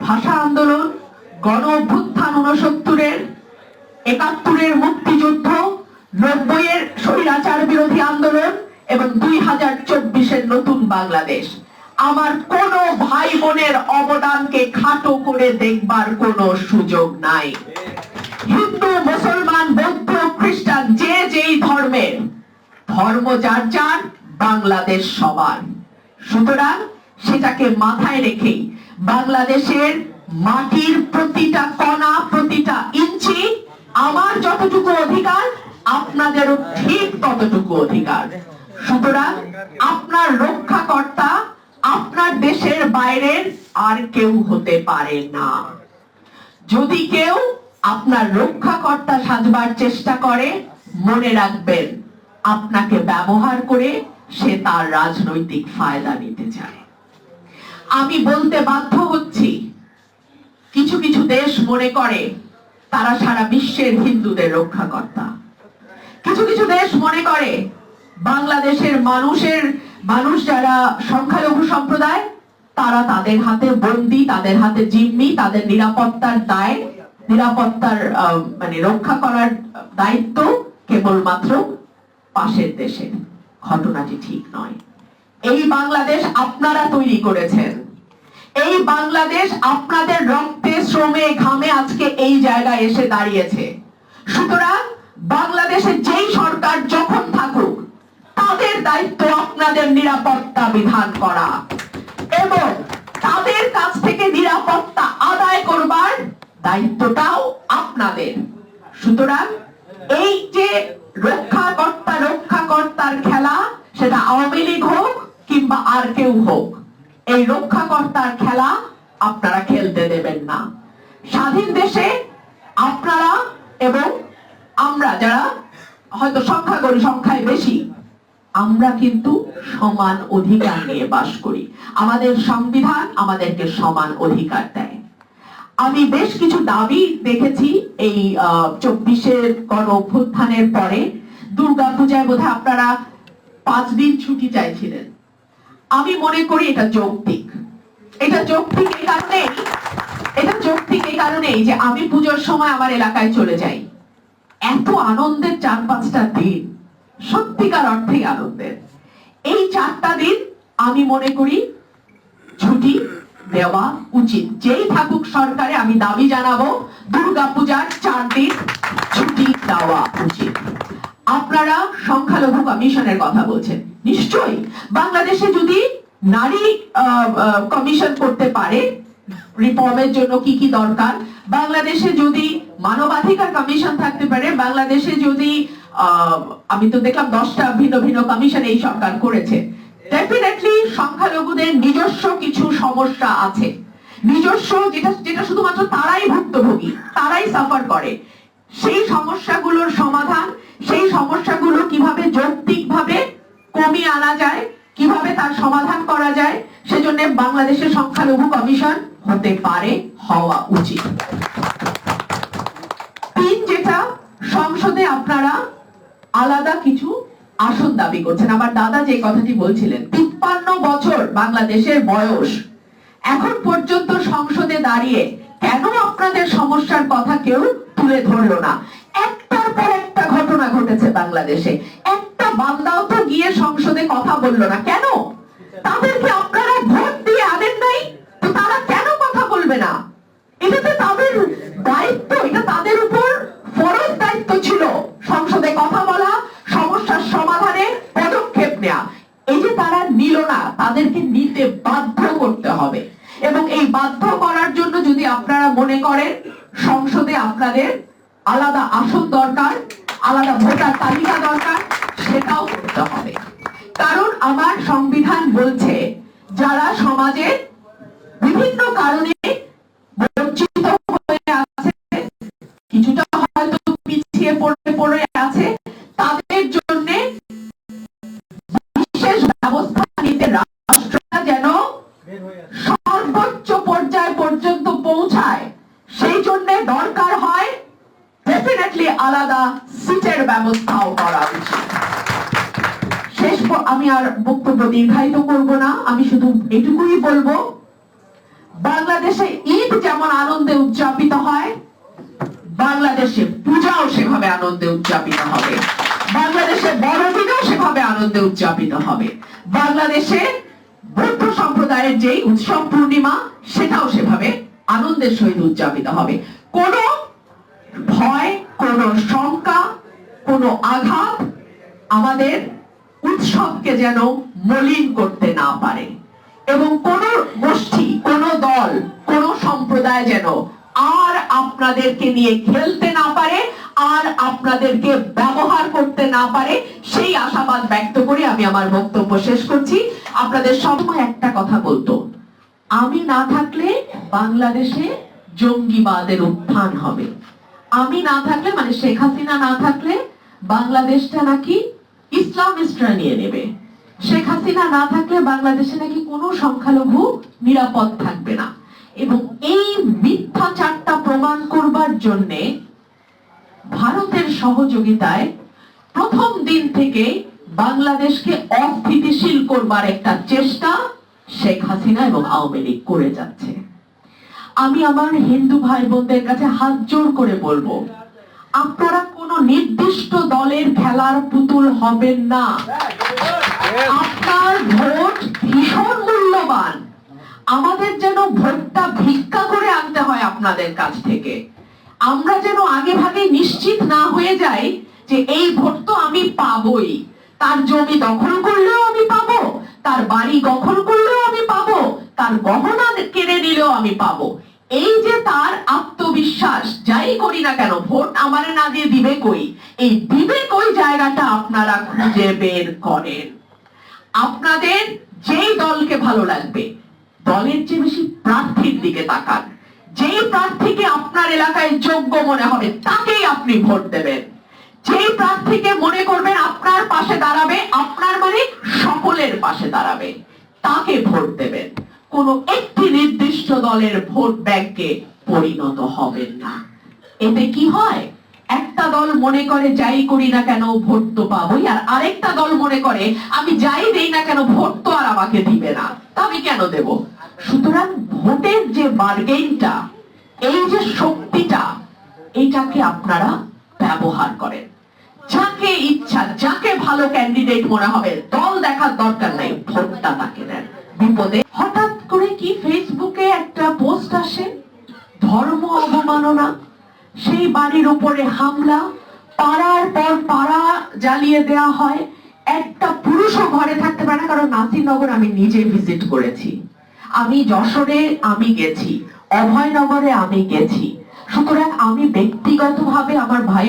ভাষা আন্দোলন, গণ অভ্যুত্থান উনসত্তরের একাত্তরের মুক্তিযুদ্ধ, নব্বইয়ের স্বৈরাচার বিরোধী আন্দোলন এবং দুই হাজার চব্বিশের নতুন বাংলাদেশ। আমার কোন ভাই বোনের অবদানকে খাটো করে দেখবার কোনো সুযোগ নাই। হিন্দু, মুসলমান, বৌদ্ধ, খ্রিস্টান, যে যেই ধর্মের, ধর্ম যার যার বাংলাদেশ সবার। সুতরাং সেটাকে মাথায় রেখে বাংলাদেশের মাটির প্রতিটা কণা, প্রতিটা ইঞ্চি আমার যতটুকু অধিকার, আপনাদেরও ঠিক ততটুকু অধিকার। সুতরাং আপনার রক্ষাকর্তা আপনার দেশের বাইরের আর কেউ হতে পারে না। যদি কেউ আপনার রক্ষাকর্তা সাজবার চেষ্টা করে, মনে রাখবেন, আপনাকে ব্যবহার করে সে তার রাজনৈতিক ফায়দা নিতে চায়। আমি বলতে বাধ্য হচ্ছি, কিছু কিছু দেশ মনে করে তারা সারা বিশ্বের হিন্দুদের রক্ষাকর্তা। কিছু কিছু দেশ মনে করে বাংলাদেশের মানুষের, মানুষ যারা সংখ্যালঘু সম্প্রদায়, তারা তাদের হাতে বন্দি, তাদের হাতে জিম্মি, তাদের নিরাপত্তার দায়, নিরাপত্তার মানে রক্ষা করার দায়িত্ব কেবলমাত্র পাশের দেশের ঘটনাটি ঠিক নয়। এই বাংলাদেশ আপনারা তৈরি করেছেন। এই বাংলাদেশ আপনাদের রক্তে, শ্রমে, ঘামে আজকে এই জায়গায় এসে দাঁড়িয়েছে। সুতরাং বাংলাদেশে যেই সরকার যখন থাকুক, তাদের দায়িত্ব আপনাদের নিরাপত্তা বিধান করা। এবং তাদের কাছ থেকে নিরাপত্তা আদায় করবার দায়িত্বটাও আপনাদের। সুতরাং এই যে রক্ষাকর্তা, রক্ষাকর্তার খেলা, সেটা আওয়ামী লীগ হোক কিংবা আর কেউ হোক, এই রক্ষাকর্তার খেলা আপনারা খেলতে দেবেন না। স্বাধীন দেশে আপনারা এবং আমরা যারা, হয়তো সংখ্যাগরিষ্ঠ, সংখ্যায় বেশি, আমরা কিন্তু সমান অধিকার নিয়ে বাস করি। আমাদের সংবিধান আমাদেরকে সমান অধিকার দেয়। আমি বেশ কিছু দাবি দেখেছি এই চব্বিশের গণ অভ্যুত্থানের পরে। দুর্গা পূজায় বোধহয় আপনারা পাঁচ দিন ছুটি চাইছিলেন। আমি মনে করি এটা যৌক্তিক। এটা যৌক্তিক এই কারণেই, এটা যৌক্তিক এই কারণেই যে আমি পুজোর সময় আমার এলাকায় চলে যাই। এত আনন্দের চার পাঁচটা দিন, সত্যিকার অর্থে আনন্দের। এই চারটা দিন আমি মনে করি ছুটি দেওয়া উচিত। যেই থাকুক সরকারে, আমি দাবি জানাব দুর্গা পূজার চার দিন ছুটি দেওয়া উচিত। আপনারা সংখ্যালঘু কমিশনের কথা বলছেন। নিশ্চয়ই। বাংলাদেশে যদি নারী কমিশন করতে পারে রিফর্মের জন্য কি কি দরকার? বাংলাদেশে যদি মানবাধিকার কমিশন থাকতে পারে, বাংলাদেশে যদি আমি তো দেখলাম দশটা ভিন্ন ভিন্ন কমিশন এই সরকার করেছে। ডেফিনেটলি সংখ্যালঘুদের নিজস্ব কিছু সমস্যা আছে। নিজস্ব যেটা যেটা শুধুমাত্র তারাই ভুক্তভোগী, তারাই সাফার করে। সেই সমস্যাগুলোর সমাধান, সেই সমস্যাগুলো কীভাবে যৌক্তিকভাবে কমিয়ে আনা যায়, কীভাবে তার সমাধান করা যায়, সেজন্য বাংলাদেশের সংখ্যালঘু কমিশন হতে পারে, হওয়া উচিত। তিন যেটা, সংসদে আপনারা আলাদা কিছু আসন দাবি করছেন। আমার দাদা যে কথাটি বলছিলেন, তিপ্পান্ন বছর বাংলাদেশের বয়স। এখন পর্যন্ত সংসদে দাঁড়িয়ে কেন আপনাদের সমস্যার কথা কেউ তুলে ধরলো না? একটার পর একটা ঘটনা ঘটেছে বাংলাদেশে। একটা বান্দাও তো গিয়ে সংসদে কথা বলল না। কেন? তাদেরকে আপনারা ভোট দিয়ে আনেন নাই? তো তারা কেন কথা বলবে না এটা তো তাদের দায়িত্ব এটা তাদের উপর ফরজ দায়িত্ব ছিল সংসদে কথা বলা সমস্যার সমাধানে পদক্ষেপ নেওয়া এই যে তারা নিল না তাদেরকে নিতে বাধ্য করতে হবে এবং এই বাধ্য করার জন্য যদি আপনারা মনে করেন, সংসদে আপনাদের আলাদা আসন দরকার, আলাদা ভোটার তালিকা দরকার, সেটাও করতে হবে। কারণ আমার সংবিধান বলছে, যারা সমাজের বিভিন্ন কারণে সেই জন্য দরকার হয় ডেফিনেটলি আলাদা সিটের ব্যবস্থাও করা উচিত। শেষ আমি আর বক্তব্য দীর্ঘায়িত করব না, আমি শুধু এটুকুই বলব, বাংলাদেশে ঈদ যেমন আনন্দে উদযাপিত হয়, বাংলাদেশে পূজাও সেভাবে আনন্দে উদযাপিত হবে। বাংলাদেশে বড়দিনও সেভাবে আনন্দে উদযাপিত হবে। বাংলাদেশে বৌদ্ধ সম্প্রদায়ের যেই উৎসব পূর্ণিমা, সেটাও সেভাবে আনন্দের সহিত উদযাপিত হবে। কোনো ভয়, কোনো শঙ্কা, কোনো আঘাত আমাদের উৎসবকে যেন মলিন করতে না পারে। এবং কোন গোষ্ঠী, কোন দল, কোন সম্প্রদায় যেন আর আপনাদেরকে নিয়ে খেলতে না পারে, আর আপনাদেরকে ব্যবহার করতে না পারে, সেই আশাবাদ ব্যক্ত করে আমি আমার বক্তব্য শেষ করছি। আপনাদের সবসময় একটা কথা বলতো, আমি না থাকলে বাংলাদেশে জঙ্গিবাদের উত্থান হবে। আমি না থাকলে মানে শেখ হাসিনা না থাকলে, বাংলাদেশটা নাকি ইসলামিস্টরা নিয়ে নেবে। শেখ হাসিনা না থাকলে বাংলাদেশে নাকি কোনো সংখ্যালঘু নিরাপদ থাকবে না। এবং এই মিথ্যাচারটা প্রমাণ করবার জন্যে ভারতের সহযোগিতায় প্রথম দিন থেকে বাংলাদেশকে অস্থিতিশীল করবার একটা চেষ্টা শেখ হাসিনা এবং আওয়ামী লীগ করে যাচ্ছে। আমি আমার হিন্দু ভাই বোনদের কাছে হাত জোর করে বলব, আপনারা কোন নির্দিষ্ট দলের খেলার পুতুল হবেন না। আপনার ভোট ভীষণ মূল্যবান। আমাদের যেন ভোটটা ভিক্ষা করে আনতে হয় আপনাদের কাছ থেকে। আমরা যেন আগে ভাগে নিশ্চিত না হয়ে যাই যে এই ভোট তো আমি পাবই। তার জমি দখল করলেও আমি পাবো, তার বাড়ি দখল করলেও আমি পাবো, তার গহনা কেড়ে নিলেও আমি পাবো। এই যে তার আত্মবিশ্বাস, যাই করি না কেন, ভোট আমারে না দিয়ে দিবে কই এই দিবে কই জায়গাটা আপনারা খুঁজে বের করেন। আপনাদের যেই দলকে ভালো লাগবে, দলের চেয়ে বেশি প্রার্থীর দিকে তাকান। যেই প্রার্থীকে আপনার এলাকায় যোগ্য মনে হবে, তাকেই আপনি ভোট দেবেন। যেই প্রার্থীকে মনে করবেন আপনার পাশে দাঁড়াবে, আপনার মানে সকলের পাশে দাঁড়াবে, তাকে ভোট দেবেন। কোন একটি নির্দিষ্ট দলের ভোট ব্যাংকে পরিণত হবেন না। এতে কি হয়? একটা দল মনে করে, যাই করি না কেন, ভোট তো পাবোই। আর আরেকটা দল মনে করে, আমি যাই দেই না কেন, ভোট তো আর আমাকে দিবে না। আমি কেন দেব? সুতরাং ভোটের যে বার্গেনটা এই যে শক্তিটা এইটাকে আপনারা ব্যবহার করেন। যাকে ইচ্ছা, যাকে ভালো ক্যান্ডিডেট মনে হবে, দল দেখার দরকার নাই ভোটটা তাকে দেন। বিপদে করে কি ফেসবুকে একটা পোস্ট আসে? ধর্ম অবমাননা। সেই বাড়ির উপরে হামলা। পাড়ার পর পাড়া জ্বালিয়ে দেয়া হয়। একটা পুরুষও ঘরে থাকতে পারে না, কারণ নাসিরনগর আমি নিজে ভিজিট করেছি। আমি যশোরে আমি গেছি। অভয়নগরে আমি গেছি। সুতরাং আমি ব্যক্তিগতভাবে আমার ভাই